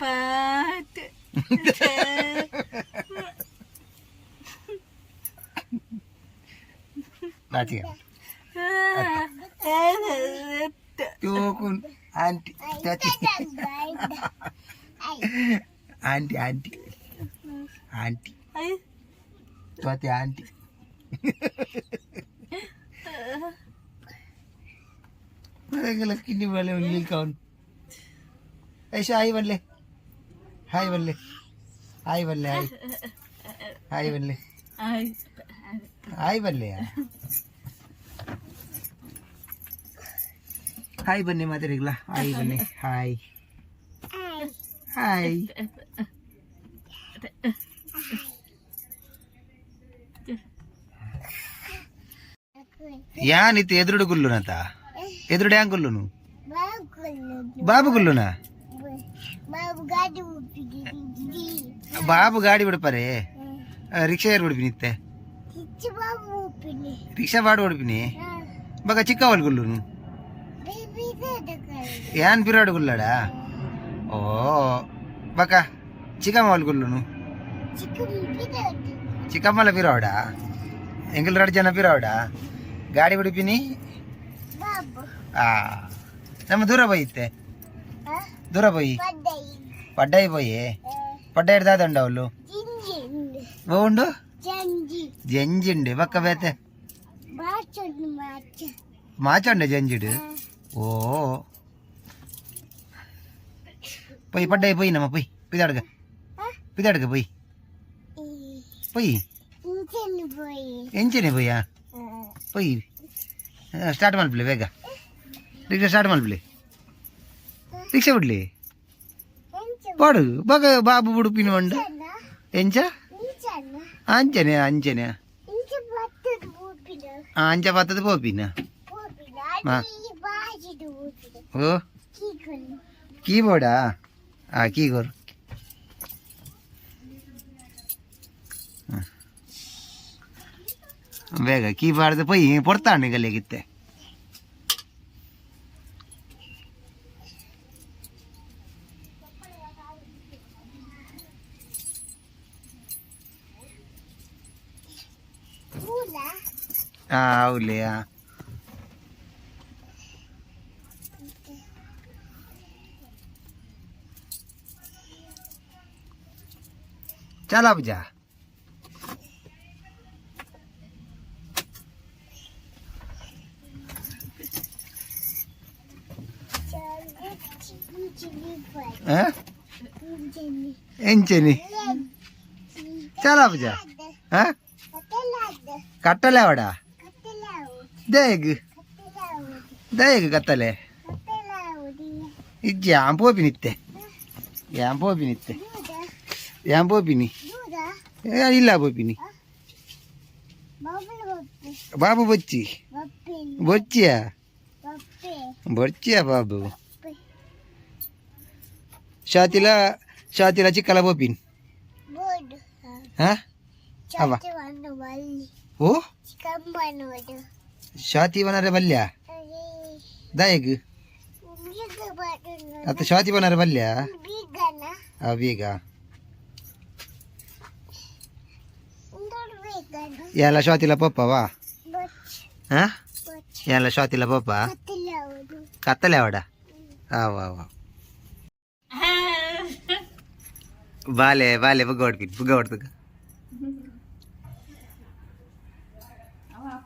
பாட்டு. தூக்கும் ஆண்டி ஆண்டி ஆண்டி. ஆண்டி. தோத்தி ஆண்டி. ಮರಗಳ ಕಿನ್ನಿ ಬಳೆ ಉಣ್ಲಿಕ್ಕೆ ಅವನು ಐಶ ಆಯಿ ಬನ್ಲೆ ಹಾಯ್ ಬಲ್ಲಿ ಹಾಯ್ ಬಲ್ಲಿ ಹಾಯ್ ಹಾಯ್ ಬಲ್ಲಿ ಹಾಯ್ ಬಲ್ಲಿ ಹಾಯ್ ಬನ್ನಿ ಮಾತಾಡಿಗ್ಲಾ ಹಾಯ್ ಬನ್ನಿ ಹಾಯ್ ಹಾಯ್ ಯಾ ಯಾನಿತ್ತು ಎದುರುಡು ಗುಲ್ಲುನತ ಎದುರುಡು ಹ್ಯಾಂಗ್ ಗುಲ್ಲುನು? ಬಾಬು ಗುಲ್ಲುನಾ. ಬಾಬು ಗಾಡಿ ಬಿಡಪ್ಪಾರಿ ರಿಕ್ಷಾ ಯಾರು ಹೊಡಿಪಿನಿ ಇತ್ತೆ ರಿಕ್ಷಾ ಬಾಡು ಹೊಡಿಪಿನಿ ಬಗ ಚಿಕ್ಕವಲ್ ಗುಲ್ಲು ಏನ್ ಬಿರಾಡು ಗುಲ್ಲಾಡ ಓ ಬಕ ಚಿಕ್ಕಮ್ಮಲ್ ಗುಲ್ಲು ಚಿಕ್ಕಮ್ಮಲ ಬಿರಾವಡ ಎಂಗಲ್ ಎರಡು ಜನ ಬಿರಾವಡ ಗಾಡಿ ಬಿಡಿಪಿನಿ ಆ ನಮ್ಮ ದೂರ ಬೈತೆ ದೂರ ಬೈ పడ్డాయి పోయి పడ్డాయి దాదండి వాళ్ళు బాగుండు జంజిండి పక్క వేతే మాచండి జంజిడు ఓ పోయి పడ్డాయి పోయినమ్మా పోయి పిదాడుగా పిదాడుగా పోయి పోయి ఎంచని పోయా పోయి ಸ್ಟಾರ್ಟ್ ಮಾಡ್ಬಿಡ್ಲಿ ಬೇಗ ರಿಕ್ಷಾ ಸ್ಟಾರ್ಟ್ ಮಾಡ್ಬಿಡ್ಲಿ ರಿಕ್ಷಾ ಬಿಡ್ಲಿ ಪಾಡು ಬಗ ಬಾಬು ಉಡುಪಿನ ಮಂಡ ಎಂಚ ಅಂಚನೆ ಅಂಚನೆ ಆ, ಅಂಚ ಬತ್ತದ ಪೋಪಿನ ಹಾ. ಓ ಕೀಬೋರ್ಡಾ ಆ ಕೀಗೋರ್ ಬೇಗ ಕೀಬೋರ್ಡ್ ಪೊಯ್ ಪೊಡ್ತಾಂಡು ಗಲ್ಲಿಗಿತ್ತೆ అవులే ఆ. చాలా బుజా ఆ? ఎంచని చాలా బుజా ఆ? కట్టలేవాడా దేగ్ ದೇಗ ಕತ್ತಲೆ ಇಜ್ಜಿ ಯಾನ್ ಪೋಪಿನಿತ್ತೆ ಯಾನ್ ಪೋಪಿನಿತ್ತೆ ಯಾನ್ ಪೋಪಿನಿ ಏ ಇಲ್ಲ ಪೋಪಿನಿ ಬಾಬು ಬಚ್ಚಿ ಬೊಚ್ಚಿಯ ಬೊಚ್ಚಿಯ ಬಾಬು ಶಾತಿಲ ಶಾತಿಲ ಚಿಕ್ಕಲ ಪೋಪಿನ್ ಹಾ ಅವ ಓ ಶಾತಿ ಬನರೆ ಬಲ್ಯ? ದಯಗ್ ಅತ್ತ ಶಾತಿ ಬನರೆ ಬಲ್ಯ? ಆ ಬೀಗ. ಎಲ್ಲ ಶಾತಿಲ ಪಪ್ಪವಾ? ಹಾ ಎಲ್ಲ ಶಾತಿಲ ಪಪ್ಪ? ಕತ್ತಲೆ ಅವಡ? ಆವ ಆವ ಬಾಲೆ ಬಾಲೆ ಬುಗ್ಗ ಹೊಡ್ತೀನಿ ಬುಗ್ಗ ಹೊಡ್ತಗ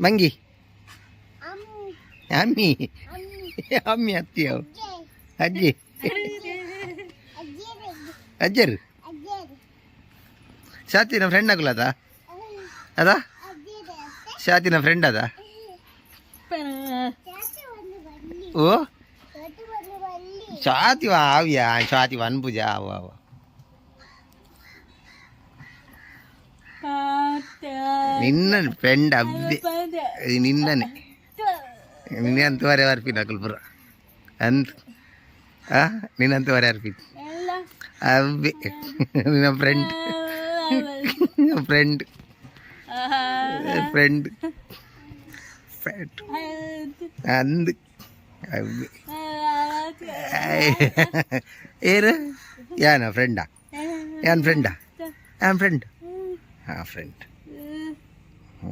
ಮಂಗಿ? ಅಮ್ಮಿ. ಅಮ್ಮಿ. ಅತ್ತಿಯವು ಅಜ್ಜಿ. ಅಜ್ಜರು? ನಮ್ಮ ಫ್ರೆಂಡ್ ಆಗಲದ? ಅದ? ನಮ್ಮ ಫ್ರೆಂಡ್ ಅದ? ಓ? ಶಾತಿ ಆವ್ಯ? ಶಾತಿ ಅನ್ಪುಜ ಅವ ಅವ ನಿನ್ನ ಫ್ರೆಂಡ್ ಅಬ್ಬೆ ಇದು ನಿನ್ನನೆ ನಿನ್ನೆ ಅಂತವರೆ ಅರ್ಪಿನ ಕುಲ್ಪುರ ಅಂತ ಆ ನಿನ್ನಂತವರೆ ಅರ್ಪಿನ ಅಬ್ಬೆ ನಿನ್ನ ಫ್ರೆಂಡ್ ಫ್ರೆಂಡ್ ಫ್ರೆಂಡ್ ಫ್ರೆಂಡ್ ಅಂದ್ ಅಬ್ಬೆ ಏರು ಯಾನ ಫ್ರೆಂಡಾ ಯಾನ್ ಫ್ರೆಂಡಾ ಯಾನ್ ಫ್ರೆಂಡ್ ಹಾಂ ಫ್ರೆಂಡ್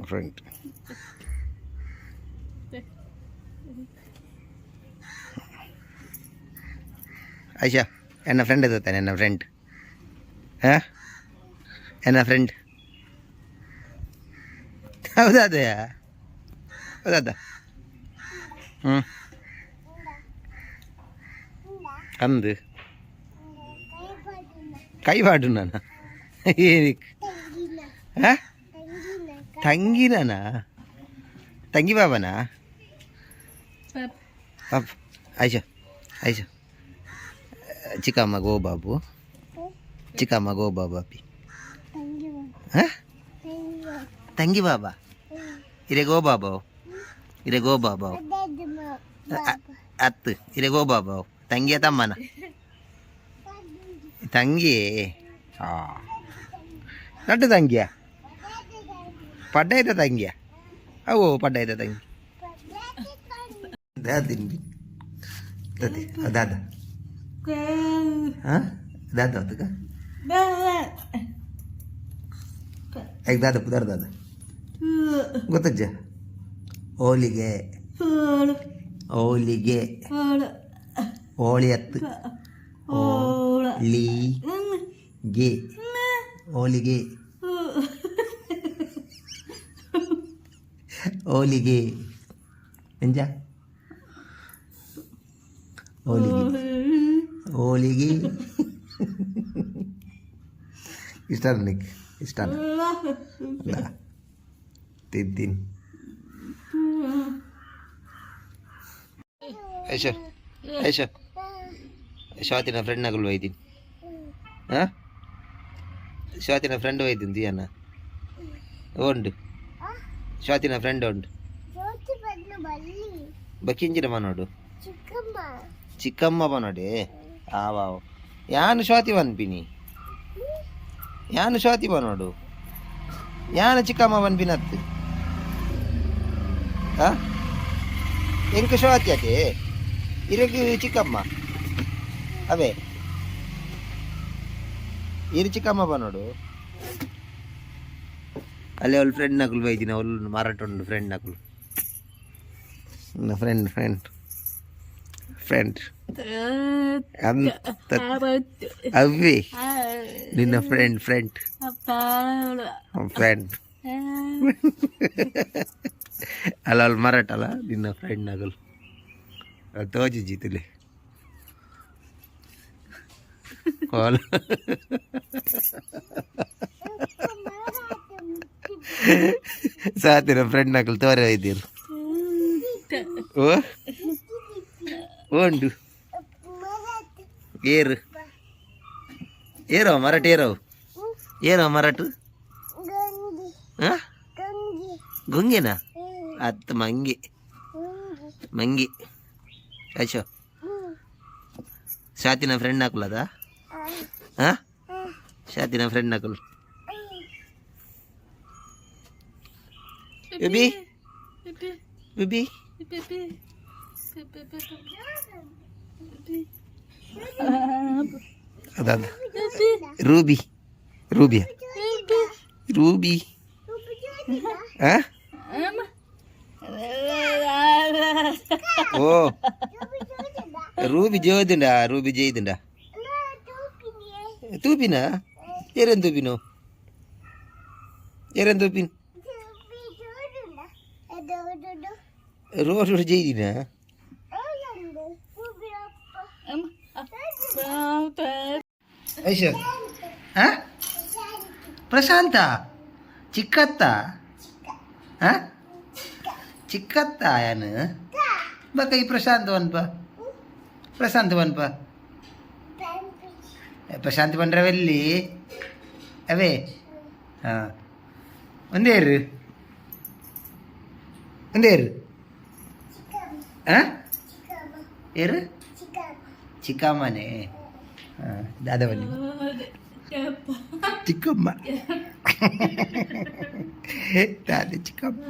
ಫ್ರೆಂಡ್ ಆಯ್ಷಾ ಎನ್ನ ಫ್ರೆಂಡ್ ಇದ್ದಾನೆ ಎನ್ನ ಫ್ರೆಂಡ್ ಹಾಂ ಎನ್ನ ಫ್ರೆಂಡ್ ಹೌದಾದ ಹೌದಾದ ಹ್ಞೂ ಅಂದು ಕೈ ಪಾಡು ನಾನು ಏನಕ್ಕೆ ಹಾಂ ತಂಗಿನಾ ತಂಗಿ ಬಾಬನಾ? ಪಾಪ. ಆಯ್ಷಾ ಆಯ್ಷಾ ಚಿಕ್ಕಮ್ಮ ಗೋ ಬಾಬು. ಚಿಕ್ಕಮ್ಮ ಗೋ ಬಾಬು ಅಪ್ಪಿ. ಹಾಂ? ತಂಗಿ ಬಾಬಾ. ಇರೆ ಗೋ ಬಾಬಾವ್ ಇರೆ ಗೋ ಬಾಬಾವು ಅತ್ತು. ಇರೆ ಗೋ ಬಾಬಾವ್ ತಂಗಿಯ ತಮ್ಮನ? ತಂಗಿ. ಆ. ನಟ್ಟು ತಂಗಿಯ? ಪಡ್ಡ ಐತ ತಂಗಿಯ ಅವು ಪಡ್ಡ ಐತ ತಂಗಿ ದಾದಿಂಡಿ ದದಿ ದಾದ ಹಾಂ ದಾದ ಅದಕ್ಕ ಈಗ ದಾದ ಪುದರ್ ದಾದ ಗೊತ್ತಜ್ಜ ಹೋಳಿಗೆ ಹೋಳಿಗೆ ಹೋಳಿ ಹತ್ತು ಹೋಳಿ ಗೆ ಹೋಳಿಗೆ ಹೋಳಿಗೆ ಎಂಜ ಹೋಳಿಗೆ ಹೋಳಿಗೆ ಇಷ್ಟ ನಿಕ್ ಇಷ್ಟ ತಿಂತೀನಿ ಐಶ ಐಶ ಸ್ವಾತಿನ ಫ್ರೆಂಡ್ ನಗಲು ಒಯ್ತೀನಿ ಹಾಂ ಸ್ವಾತಿನ ಫ್ರೆಂಡ್ ಒಯ್ತೀನಿ ದಿಯನ್ನ ಉಂಡು ಸ್ವಾತಿನ ಫ್ರೆಂಡ್ ಉಂಟು. ಬಕ್ಕಿಂಜಿನ ಮನೋಡು ಚಿಕ್ಕಮ್ಮ. ಬನೋಡೆ ಆವಾವ್ ಯಾನು ಸ್ವಾತಿ ಬನ್ಪಿನಿ ಯಾನು ಸ್ವಾತಿ ಬನೋಡು ಯಾನ ಚಿಕ್ಕಮ್ಮ ಬನ್ಪಿನತ್ತು ಹಾ ಎಂಕ ಸ್ವಾತಿ ಅದೇ ಇರಕ್ಕೆ ಚಿಕ್ಕಮ್ಮ. ಅವೇ. ಇರು ಚಿಕ್ಕಮ್ಮ ಬನೋಡು ಅಲ್ಲಿ ಅವಳು ಫ್ರೆಂಡ್ ನಕಲು ಬೈದಿನ ಅವಳು ಮಾರಾಟ ಉಂಡು ಫ್ರೆಂಡ್ ನಕಲು. ಫ್ರೆಂಡ್ ಫ್ರೆಂಡ್ ಫ್ರೆಂಡ್ ಅಂತ ಅವೇ ನಿನ್ನ ಫ್ರೆಂಡ್ ಫ್ರೆಂಡ್ ಫ್ರೆಂಡ್ ಅಲ್ಲ ಅಲ್ಲಿ ಮಾರಾಟ ಅಲ್ಲ ನಿನ್ನ ಫ್ರೆಂಡ್ ನಗಲು ತೋಜಿ ಜೀತಲೆ. ಕಾಲ್ ಸಾತಿನ ಫ್ರೆಂಡ್ ನಕಲು ತೋರೆ ಇದ್ದೀರು. ಓ? ಒಂಡು ಏರು. ಏರವ ಮರಾಠ ಏರೋ ಏನೋ ಮರಾಠ? ಹಾಂ ಗುಂಗೆನಾ? ಅತ್ತ ಮಂಗಿ. ಮಂಗಿ. ಅಶೋ ಶಾತಿನ ಫ್ರೆಂಡ್ ಹಾಕಲದ ಹಾಂ ಶಾತಿನ ಫ್ರೆಂಡ್ ಹಾಕಲು ബേബി ബേബി അതാ റൂബി റൂബിയ റൂബി ഏ ഓ റൂബി ജോയിതുണ്ടാ റൂബി ജയിതുണ്ടാ തൂപ്പിനാ എരൻ തൂപ്പിനോ എരൻ തൂപ്പിൻ Tubin. ರೋಡ್ ಜೈದಿನ ಐಶ ಹಾಂ ಪ್ರಶಾಂತ ಚಿಕ್ಕತ್ತ ಹಾಂ ಚಿಕ್ಕತ್ತ ಯಾನು ಬಾ ಕೈ ಪ್ರಶಾಂತ್ ಅನ್ಪ ಪ್ರಶಾಂತ್ ಅನ್ಪ ಪ್ರಶಾಂತ್ ಬಂದ್ರವೆಲ್ಲಿ ಅವೇ ಹಾಂ ಒಂದೇ ಇರು ఏరు? చికామనే. దాదావని. చిక్కమ్మ. దాదా చిక్కమ్మ.